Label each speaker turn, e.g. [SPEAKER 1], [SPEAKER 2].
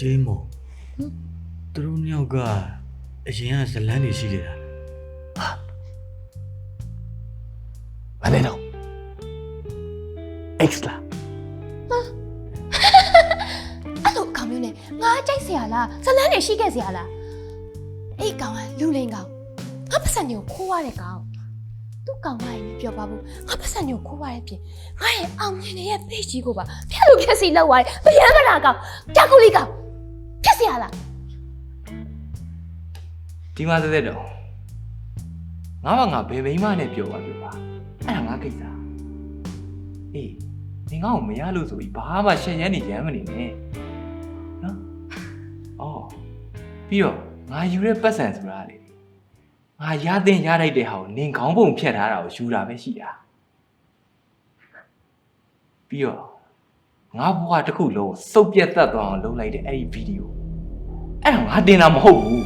[SPEAKER 1] ဂျိမ်းမော်သူတို့နှစ်ယောက်ကအရင်ကဇလန်းနေရှိခဲ့တာ
[SPEAKER 2] မလဲတော့ X လား
[SPEAKER 3] အဲ့လိုအကောင်မျိုးနဲ့ငါကြိုက်เสียလားဇလန်းနေရှိခဲ့เสียလားအဲ့ကောင်ကလူလိန်ကောင်ငါပတ်စံတွေကိုခိုးရတဲ့ကောင်သူ့ကောင်မရင်ပြောပါဘူးငါပတ်စံတွေကိုခိုးရတဲ့ပြင်ငါရဲ့အောင်မြင်နေတဲ့ page ကြီးကိုပါဖျက်လို့ဖျက်စီလောက်သွားတယ်ဗျမ်းမနာကောင်ကြာကူလီကောင် ဖျက်เสียလား
[SPEAKER 2] ဒီမှာသက်သက်တော့ငါကငါဘယ်မိန်းမနဲ့ပြောပါပြောပါအဲ့ဒါငါကိစ္စအေးနေငါ့ကိုမရလို့ဆိုပြီးဘာမှရှက်ရမ်းနေရမ်းမနေနဲ့နော်အော်ပြီးတော့ငါယူတဲ့ပတ်စံဆိုတာလေငါရတဲ့ရလိုက်တဲ့ဟာကိုနင်ခေါင်းပုံဖြတ်ထားတာကိုယူတာပဲရှိတာပြီးတော့ ငါဘဝတစ်ခုလုံးကိုစုပ်ပြတ်တတ်သွားအောင်လုပ်လိုက်တဲ့အဲ့ဒီဗီဒီယိုအဲ့ဒါငါတင်တာမဟုတ်ဘူး